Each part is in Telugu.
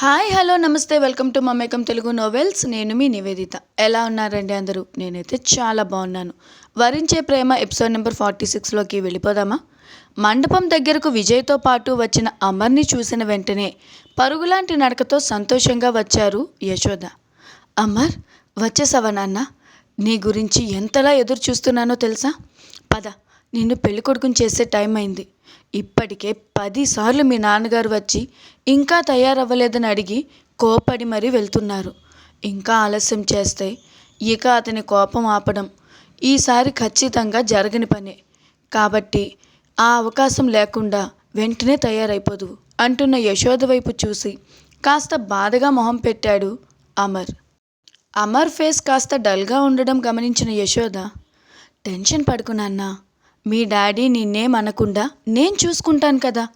హాయ్ హలో నమస్తే welcome to Mamekam Telugu novels. నేను మీ నివేదిత. ఎలా ఉన్నారండి అందరూ? నేనైతే చాలా బాగున్నాను. వరించే ప్రేమ ఎపిసోడ్ నెంబర్ ఫార్టీ సిక్స్లోకి వెళ్ళిపోదామా? మండపం దగ్గరకు విజయ్తో పాటు వచ్చిన అమర్ని చూసిన వెంటనే పరుగులాంటి నడకతో సంతోషంగా వచ్చారు యశోద. అమర్ వచ్చేసావా నాన్న? నీ గురించి ఎంతలా ఎదురు చూస్తున్నానో తెలుసా? పద నిన్ను పెళ్ళి కొడుకుని చేసే టైం అయింది. ఇప్పటికే పదిసార్లు మీ నాన్నగారు వచ్చి ఇంకా తయారవ్వలేదని అడిగి కోపడి మరీ వెళ్తున్నారు. ఇంకా ఆలస్యం చేస్తే ఇక అతని కోపం ఆపడం ఈసారి ఖచ్చితంగా జరగని పనే. కాబట్టి ఆ అవకాశం లేకుండా వెంటనే తయారైపోదు అంటున్న యశోద వైపు చూసి కాస్త బాధగా మొహం పెట్టాడు అమర్. అమర్ ఫేస్ కాస్త డల్గా ఉండడం గమనించిన యశోద టెన్షన్ పడుకున్నాన్నా మీ డాడీ నిన్నేం అనకుండా నేను చూసుకుంటాను కదా.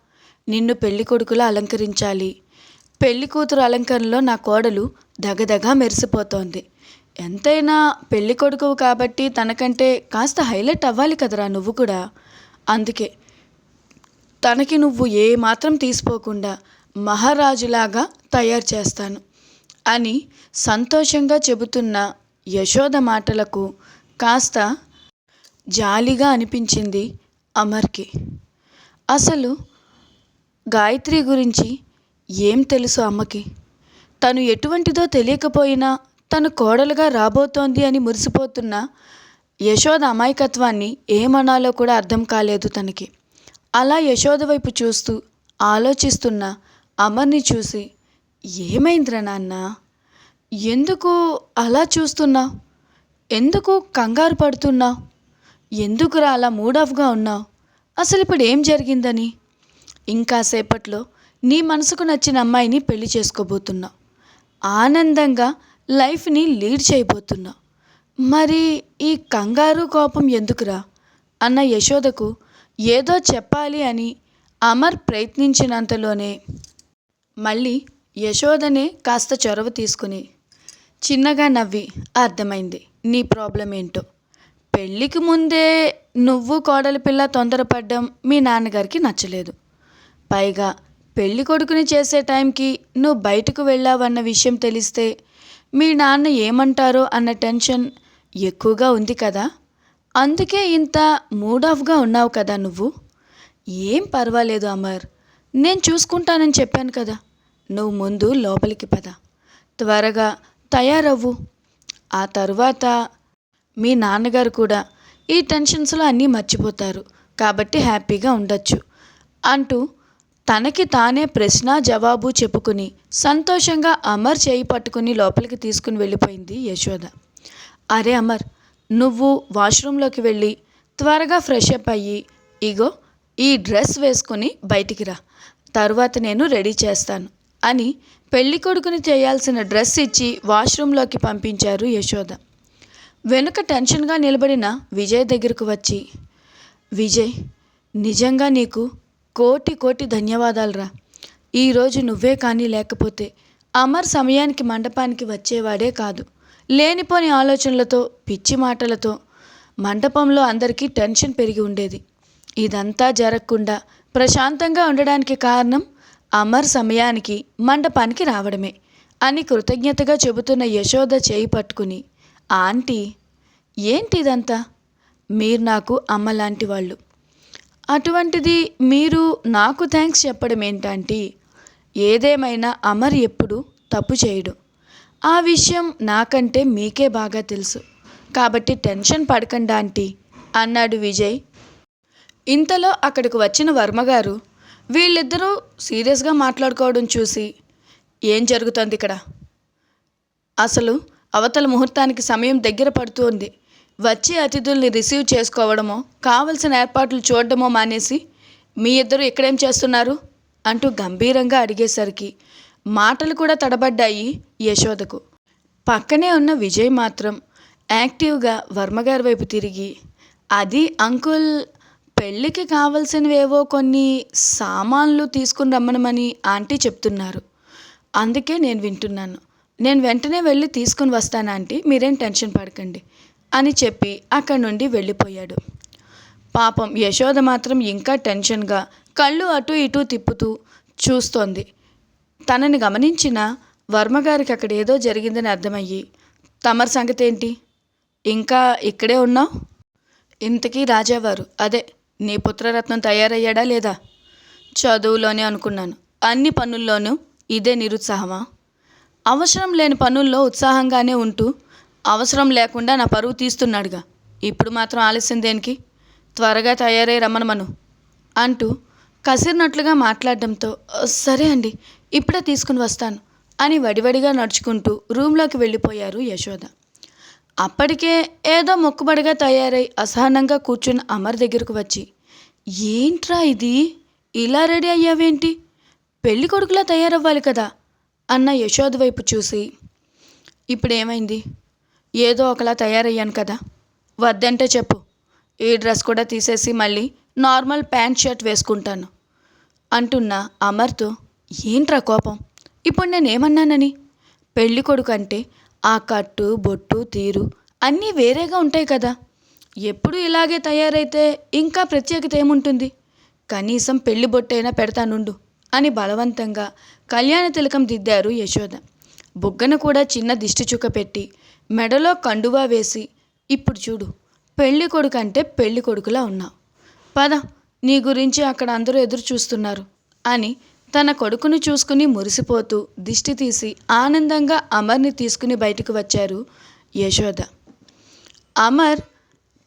నిన్ను పెళ్ళి కొడుకులా అలంకరించాలి. పెళ్ళి కూతురు అలంకరణలో నా కోడలు దగదగా మెరిసిపోతోంది. ఎంతైనా పెళ్ళి కొడుకువు కాబట్టి తనకంటే కాస్త హైలైట్ అవ్వాలి కదరా నువ్వు కూడా. అందుకే తనకి నువ్వు ఏ మాత్రం తీసిపోకుండా మహారాజులాగా తయారు చేస్తాను అని సంతోషంగా చెబుతున్న యశోద మాటలకు కాస్త జాలిగా అనిపించింది అమర్కి. అసలు గాయత్రి గురించి ఏం తెలుసు అమ్మకి? తను ఎటువంటిదో తెలియకపోయినా తను కోడలుగా రాబోతోంది అని మురిసిపోతున్న యశోద అమాయకత్వాన్ని ఏమనాలో కూడా అర్థం కాలేదు తనకి. అలా యశోద వైపు చూస్తూ ఆలోచిస్తున్న అమర్ని చూసి ఏమైందిరా నాన్న? ఎందుకు అలా చూస్తున్నావు? ఎందుకు కంగారు పడుతున్నావు? ఎందుకురా అలా మూడ్ ఆఫ్గా ఉన్నావు అసలు ఇప్పుడు ఏం జరిగిందని? ఇంకా సేపట్లో నీ మనసుకు నచ్చిన అమ్మాయిని పెళ్ళి చేసుకోబోతున్నావు ఆనందంగా లైఫ్ని లీడ్ చేయబోతున్నావు మరి ఈ కంగారు కోపం ఎందుకురా? అన్న యశోదకు ఏదో చెప్పాలి అని అమర్ ప్రయత్నించినంతలోనే మళ్ళీ యశోదనే కాస్త చొరవ తీసుకుని చిన్నగా నవ్వి అర్థమైంది నీ ప్రాబ్లం ఏంటో పెళ్ళికి ముందే నువ్వు కోడలి పిల్ల తొందరపడ్డం మీ నాన్నగారికి నచ్చలేదు. పైగా పెళ్ళి కొడుకుని చేసే టైంకి నువ్వు బయటకు వెళ్ళావన్న విషయం తెలిస్తే మీ నాన్న ఏమంటారో అన్న టెన్షన్ ఎక్కువగా ఉంది కదా. అందుకే ఇంత మూడ్ ఆఫ్గా ఉన్నావు కదా నువ్వు. ఏం పర్వాలేదు అమర్. నేను చూసుకుంటానని చెప్పాను కదా. నువ్వు ముందు లోపలికి పద. త్వరగా తయారవ్వు. ఆ తరువాత మీ నాన్నగారు కూడా ఈ టెన్షన్స్లో అన్నీ మర్చిపోతారు. కాబట్టి హ్యాపీగా ఉండొచ్చు. అంటూ తనకి తానే ప్రశ్న జవాబు చెప్పుకుని సంతోషంగా అమర్ చేయి పట్టుకుని లోపలికి తీసుకుని వెళ్ళిపోయింది యశోద. అరే అమర్ నువ్వు వాష్రూమ్లోకి వెళ్ళి త్వరగా ఫ్రెష్ అప్ అయ్యి ఇగో ఈ డ్రెస్ వేసుకుని బయటికి రా. తరువాత నేను రెడీ చేస్తాను అని పెళ్ళి కొడుకుని చేయాల్సిన డ్రెస్ ఇచ్చి వాష్రూమ్లోకి పంపించారు యశోద. వెనుక టెన్షన్గా నిలబడిన విజయ్ దగ్గరకు వచ్చి విజయ్ నిజంగా నీకు కోటి కోటి ధన్యవాదాలురా. ఈరోజు నువ్వే కానీ లేకపోతే అమర్ సమయానికి మండపానికి వచ్చేవాడే కాదు. లేనిపోని ఆలోచనలతో పిచ్చి మాటలతో మండపంలో అందరికీ టెన్షన్ పెరిగి ఉండేది. ఇదంతా జరగకుండా ప్రశాంతంగా ఉండడానికి కారణం అమర్ సమయానికి మండపానికి రావడమే అని కృతజ్ఞతగా చెబుతున్న యశోద చేయి పట్టుకుని ఆంటీ ఏంటి ఇదంతా మీరు నాకు అమ్మ లాంటి వాళ్ళు. అటువంటిది మీరు నాకు థ్యాంక్స్ చెప్పడం ఏంటంటే? ఏదేమైనా అమర్ ఎప్పుడు తప్పు చేయడు. ఆ విషయం నాకంటే మీకే బాగా తెలుసు. కాబట్టి టెన్షన్ పడకండి ఆంటీ అన్నాడు విజయ్. ఇంతలో అక్కడికి వచ్చిన వర్మగారు వీళ్ళిద్దరూ సీరియస్గా మాట్లాడుకోవడం చూసి ఏం జరుగుతోంది ఇక్కడ? అసలు అవతల ముహూర్తానికి సమయం దగ్గర పడుతోంది. వచ్చే అతిథుల్ని రిసీవ్ చేసుకోవడమో కావలసిన ఏర్పాట్లు చూడడమో మానేసి మీ ఇద్దరు ఇక్కడేం చేస్తున్నారు? అంటూ గంభీరంగా అడిగేసరికి మాటలు కూడా తడబడ్డాయి యశోదకు. పక్కనే ఉన్న విజయ్ మాత్రం యాక్టివ్గా వర్మగారి వైపు తిరిగి అది అంకుల్ పెళ్ళికి కావలసినవేవో కొన్ని సామాన్లు తీసుకుని రమ్మనమని ఆంటీ చెప్తున్నారు. అందుకే నేను వింటున్నాను. నేను వెంటనే వెళ్ళి తీసుకుని వస్తాను ఆంటీ. మీరేం టెన్షన్ పడకండి అని చెప్పి అక్కడి నుండి వెళ్ళిపోయాడు. పాపం యశోద మాత్రం ఇంకా టెన్షన్గా కళ్ళు అటు ఇటు తిప్పుతూ చూస్తోంది. తనని గమనించిన వర్మగారికి అక్కడ ఏదో జరిగిందని అర్థమయ్యి తమరి సంగతి ఏంటి? ఇంకా ఇక్కడే ఉన్నావు? ఇంతకీ రాజావారు అదే నీ పుత్రరత్నం తయారయ్యాడా లేదా? చదువులోనే అనుకున్నాను. అన్ని పనుల్లోనూ ఇదే నిరుత్సాహమా? అవసరం లేని పనుల్లో ఉత్సాహంగానే ఉంటూ అవసరం లేకుండా నా పరువు తీస్తున్నాడుగా. ఇప్పుడు మాత్రం ఆలస్యం దేనికి? త్వరగా తయారై రమ్మనమను అంటూ కసిరినట్లుగా మాట్లాడడంతో సరే అండి ఇప్పుడే తీసుకుని వస్తాను అని వడివడిగా నడుచుకుంటూ రూమ్లోకి వెళ్ళిపోయారు యశోద. అప్పటికే ఏదో మొక్కుబడిగా తయారై అసహనంగా కూర్చున్న అమర్ దగ్గరకు వచ్చి ఏంట్రా ఇది? ఇలా రెడీ అయ్యావేంటి? పెళ్ళి కొడుకులా తయారవ్వాలి కదా. అన్న యశోద వైపు చూసి ఇప్పుడు ఏమైంది ఏదో ఒకలా తయారయ్యాను కదా. వద్దంటే చెప్పు. ఈ డ్రెస్ కూడా తీసేసి మళ్ళీ నార్మల్ ప్యాంట్ షర్ట్ వేసుకుంటాను. అంటున్న అమర్తో ఏంట్రా కోపం? ఇప్పుడు నేనేమన్నానని? పెళ్ళి కొడుకు అంటే ఆ కట్టు బొట్టు తీరు అన్నీ వేరేగా ఉంటాయి కదా. ఎప్పుడు ఇలాగే తయారైతే ఇంకా ప్రత్యేకత ఏముంటుంది? కనీసం పెళ్ళి బొట్టైనా పెడతానుండు. అని బలవంతంగా కళ్యాణ తిలకం దిద్దారు యశోద. బుగ్గన కూడా చిన్న దిష్టి చుక్క పెట్టి మెడలో కండువా వేసి ఇప్పుడు చూడు పెళ్ళి కొడుకు అంటే పెళ్ళి కొడుకులా ఉన్నావు పద నీ గురించి అక్కడ అందరూ ఎదురు చూస్తున్నారు అని తన కొడుకును చూసుకుని మురిసిపోతూ దిష్టి తీసి ఆనందంగా అమర్ని తీసుకుని బయటకు వచ్చారు యశోద. అమర్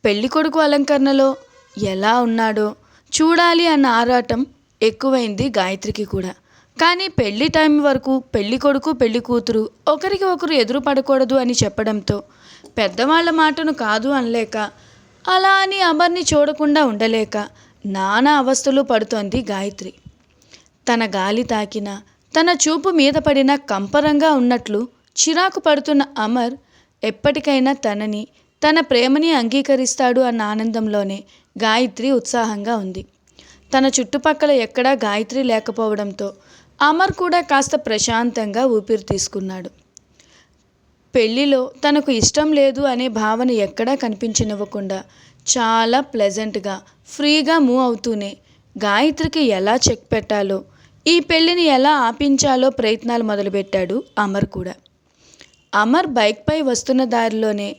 పెళ్ళి కొడుకు అలంకరణలో ఎలా ఉన్నాడో చూడాలి అన్న ఆరాటం ఎక్కువైంది గాయత్రికి కూడా. కానీ పెళ్ళి టైం వరకు పెళ్ళి కొడుకు పెళ్ళి కూతురు ఒకరికి ఒకరు ఎదురు పడకూడదు అని చెప్పడంతో పెద్దవాళ్ళ మాటను కాదు అనలేక అలా అని అమర్ని చూడకుండా ఉండలేక నానా అవస్థలు పడుతోంది గాయత్రి. తన గాలి తాకిన తన చూపు మీద పడిన కంపరంగా ఉన్నట్లు చిరాకు పడుతున్న అమర్ ఎప్పటికైనా తనని తన ప్రేమని అంగీకరిస్తాడు అన్న ఆనందంలోనే గాయత్రి ఉత్సాహంగా ఉంది. తన చుట్టుపక్కల ఎక్కడా గాయత్రి లేకపోవడంతో అమర్ కూడా కాస్త ప్రశాంతంగా ఊపిరి తీసుకున్నాడు. పెళ్ళిలో తనకు ఇష్టం లేదు అనే భావన ఎక్కడా కనిపించనివ్వకుండా చాలా ప్లెజెంట్గా ఫ్రీగా మూవ్ అవుతూనే గాయత్రికి ఎలా చెక్ పెట్టాలో ఈ పెళ్ళిని ఎలా ఆపించాలో ప్రయత్నాలు మొదలుపెట్టాడు అమర్ కూడా. అమర్ బైక్పై వస్తున్న దారిలోనే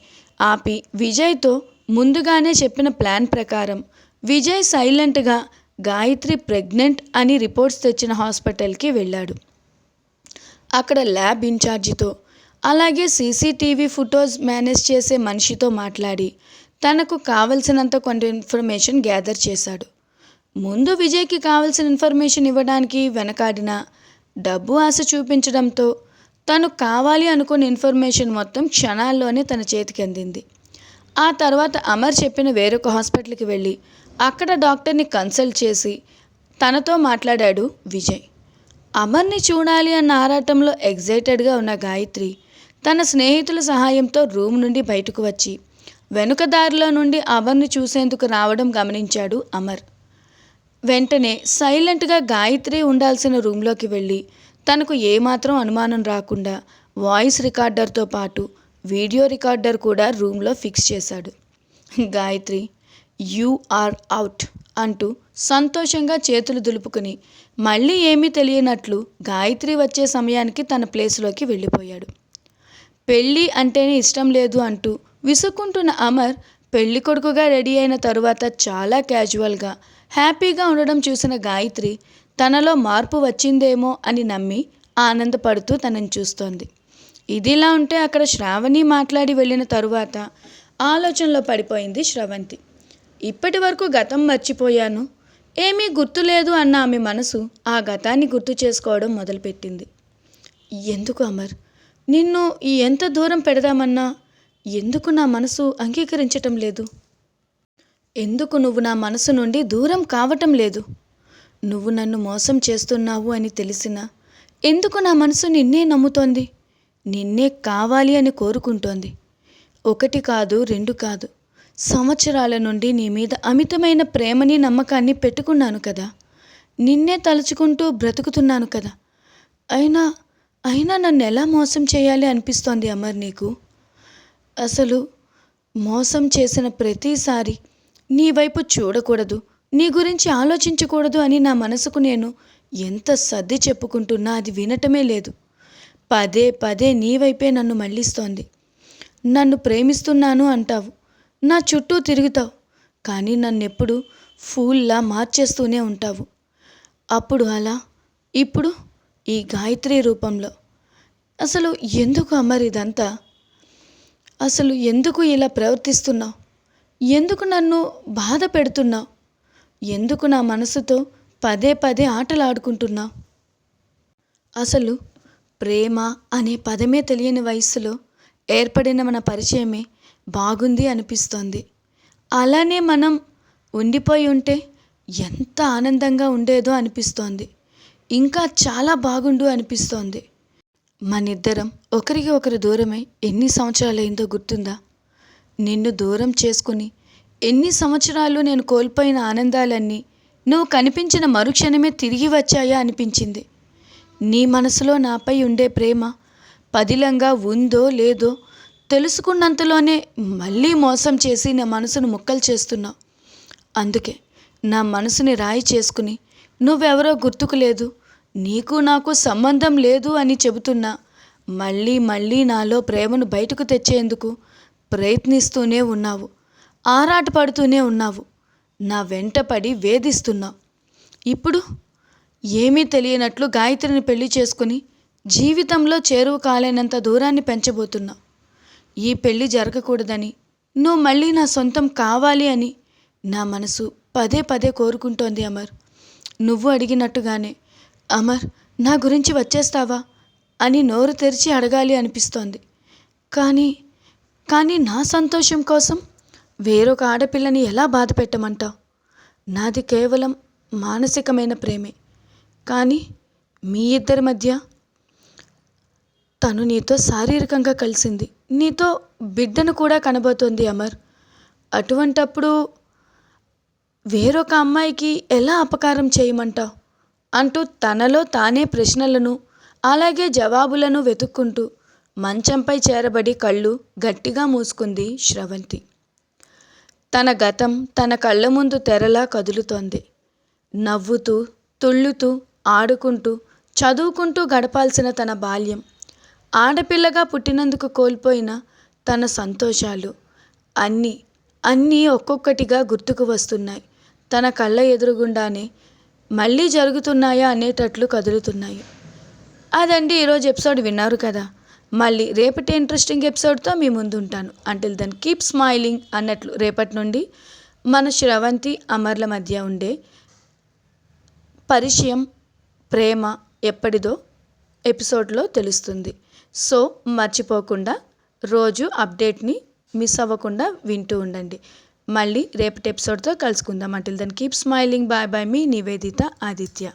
ఆపి విజయ్తో ముందుగానే చెప్పిన ప్లాన్ ప్రకారం విజయ్ సైలెంట్గా గాయత్రి ప్రెగ్నెంట్ అని రిపోర్ట్స్ తెచ్చిన హాస్పిటల్కి వెళ్ళాడు. అక్కడ ల్యాబ్ ఇన్ఛార్జితో అలాగే సీసీటీవీ ఫొటోస్ మేనేజ్ చేసే మనిషితో మాట్లాడి తనకు కావలసినంత కొంత ఇన్ఫర్మేషన్ గ్యాదర్ చేశాడు. ముందు విజయ్కి కావలసిన ఇన్ఫర్మేషన్ ఇవ్వడానికి వెనకాడిన డబ్బు ఆశ చూపించడంతో తను కావాలి అనుకున్న ఇన్ఫర్మేషన్ మొత్తం క్షణాల్లోనే తన చేతికి అందింది. ఆ తర్వాత అమర్ చెప్పిన వేరొక హాస్పిటల్కి వెళ్ళి అక్కడ డాక్టర్ని కన్సల్ట్ చేసి తనతో మాట్లాడాడు విజయ్. అమర్ని చూడాలి అన్న ఆరాటంలో ఎగ్జైటెడ్గా ఉన్న గాయత్రి తన స్నేహితుల సహాయంతో రూమ్ నుండి బయటకు వచ్చి వెనుక దారిలో నుండి అమర్ని చూసేందుకు రావడం గమనించాడు అమర్. వెంటనే సైలెంట్గా గాయత్రి ఉండాల్సిన రూమ్లోకి వెళ్ళి తనకు ఏమాత్రం అనుమానం రాకుండా వాయిస్ రికార్డర్తో పాటు వీడియో రికార్డర్ కూడా రూమ్లో ఫిక్స్ చేశాడు. గాయత్రి యూ ఆర్ అవుట్ అంటూ సంతోషంగా చేతులు దులుపుకుని మళ్ళీ ఏమీ తెలియనట్లు గాయత్రి వచ్చే సమయానికి తన ప్లేస్లోకి వెళ్ళిపోయాడు. పెళ్ళి అంటేనే ఇష్టం లేదు అంటూ విసుక్కుంటున్న అమర్ పెళ్ళి కొడుకుగా రెడీ అయిన తరువాత చాలా క్యాజువల్గా హ్యాపీగా ఉండడం చూసిన గాయత్రి తనలో మార్పు వచ్చిందేమో అని నమ్మి ఆనందపడుతూ తనని చూస్తోంది. ఇదిలా ఉంటే అక్కడ శ్రావణి మాట్లాడి వెళ్ళిన తరువాత ఆలోచనలో పడిపోయింది శ్రవంతి. ఇప్పటి వరకు గతం మర్చిపోయాను. ఏమీ గుర్తులేదు అన్న ఆమె మనసు ఆ గతాన్ని గుర్తు చేసుకోవడం మొదలుపెట్టింది. ఎందుకు అమర్? నిన్ను ఎంత దూరం పెడదామన్నా ఎందుకు నా మనసు అంగీకరించటం లేదు? ఎందుకు నువ్వు నా మనసు నుండి దూరం కావటం లేదు? నువ్వు నన్ను మోసం చేస్తున్నావు అని తెలిసినా ఎందుకు నా మనసు నిన్నే నమ్ముతోంది? నిన్నే కావాలి అని కోరుకుంటోంది. ఒకటి కాదు రెండు కాదు. సంవత్సరాల నుండి నీ మీద అమితమైన ప్రేమని నమ్మకాన్ని పెట్టుకున్నాను కదా. నిన్నే తలుచుకుంటూ బ్రతుకుతున్నాను కదా. అయినా అయినా నన్ను ఎలా మోసం చేయాలి అనిపిస్తోంది అమర్ నీకు? అసలు మోసం చేసిన ప్రతిసారి నీ వైపు చూడకూడదు నీ గురించి ఆలోచించకూడదు అని నా మనసుకు నేను ఎంత సర్ది చెప్పుకుంటున్నా అది వినటమే లేదు. పదే పదే నీ వైపే నన్ను మళ్ళిస్తోంది. నన్ను ప్రేమిస్తున్నాను అంటావు. నా చుట్టూ తిరుగుతావు కానీ నన్నెప్పుడు ఫూల్లా మార్చేస్తూనే ఉంటావు. అప్పుడు అలా ఇప్పుడు ఈ గాయత్రి రూపంలో. అసలు ఎందుకు అమర్ ఇదంతా? అసలు ఎందుకు ఇలా ప్రవర్తిస్తున్నావు? ఎందుకు నన్ను బాధ పెడుతున్నావు? ఎందుకు నా మనసుతో పదే పదే ఆటలు ఆడుకుంటున్నావు అసలు ప్రేమ అనే పదమే తెలియని వయసులో ఏర్పడిన మన పరిచయమే బాగుంది అనిపిస్తోంది. అలానే మనం ఉండిపోయి ఉంటే ఎంత ఆనందంగా ఉండేదో అనిపిస్తోంది. ఇంకా చాలా బాగుండు అనిపిస్తోంది. మనిద్దరం ఒకరికి ఒకరు దూరమై ఎన్ని సంవత్సరాలైందో గుర్తుందా? నిన్ను దూరం చేసుకుని ఎన్ని సంవత్సరాలు నేను కోల్పోయిన ఆనందాలన్నీ నువ్వు కనిపించిన మరుక్షణమే తిరిగి వచ్చాయా అనిపించింది. నీ మనసులో నాపై ఉండే ప్రేమ పదిలంగా ఉందో లేదో తెలుసుకున్నంతలోనే మళ్ళీ మోసం చేసి నా మనసును ముక్కలు చేస్తున్నావు అందుకే నా మనసుని రాయి చేసుకుని నువ్వెవరో గుర్తుకు లేదు నీకు నాకు సంబంధం లేదు అని చెబుతున్నా. మళ్ళీ మళ్ళీ నాలో ప్రేమను బయటకు తెచ్చేందుకు ప్రయత్నిస్తూనే ఉన్నావు. ఆరాటపడుతూనే ఉన్నావు. నా వెంట పడి వేధిస్తున్నావు ఇప్పుడు ఏమీ తెలియనట్లు గాయత్రిని పెళ్ళి చేసుకుని జీవితంలో చేరువు కాలేనంత దూరాన్ని పెంచబోతున్నావు ఈ పెళ్ళి జరగకూడదని. నువ్వు మళ్ళీ నా సొంతం కావాలి అని నా మనసు పదే పదే కోరుకుంటోంది అమర్. నువ్వు అడిగినట్టుగానే అమర్ నా గురించి వచ్చేస్తావా? అని నోరు తెరిచి అడగాలి అనిపిస్తోంది. కానీ కానీ నా సంతోషం కోసం వేరొక ఆడపిల్లని ఎలా బాధ పెట్టమంటావు? నాది కేవలం మానసికమైన ప్రేమే. కానీ మీ ఇద్దరి మధ్య తను నీతో శారీరకంగా కలిసింది. నీతో బిడ్డను కూడా కనబోతోంది అమర్. అటువంటప్పుడు వేరొక అమ్మాయికి ఎలా అపకారం చేయమంటావు అంటూ తనలో తానే ప్రశ్నలను అలాగే జవాబులను వెతుక్కుంటూ మంచంపై చేరబడి కళ్ళు గట్టిగా మూసుకుంది శ్రవంతి. తన గతం తన కళ్ళ ముందు తెరలా కదులుతోంది. నవ్వుతూ తుళ్ళుతూ ఆడుకుంటూ చదువుకుంటూ గడపాల్సిన తన బాల్యం ఆడపిల్లగా పుట్టినందుకు కోల్పోయిన తన సంతోషాలు అన్నీ అన్నీ ఒక్కొక్కటిగా గుర్తుకు వస్తున్నాయి. తన కళ్ళ ఎదురుగుండానే మళ్ళీ జరుగుతున్నాయా అనేటట్లు కదులుతున్నాయి. అదండి ఈరోజు ఎపిసోడ్ విన్నారు కదా. మళ్ళీ రేపటి ఇంట్రెస్టింగ్ ఎపిసోడ్తో మీ ముందు ఉంటాను అంటిల్ దెన్ కీప్ స్మైలింగ్ అన్నట్లు రేపటి నుండి మన శ్రవంతి అమర్ల మధ్య ఉండే పరిచయం ప్రేమ ఎప్పటిదో ఎపిసోడ్లో తెలుస్తుంది. సో మర్చిపోకుండా రోజు అప్డేట్ని మిస్ అవ్వకుండా వింటూ ఉండండి. మళ్ళీ రేపటి ఎపిసోడ్తో కలుసుకుందాం. Until then keep smiling bye bye మీ నివేదిత ఆదిత్య.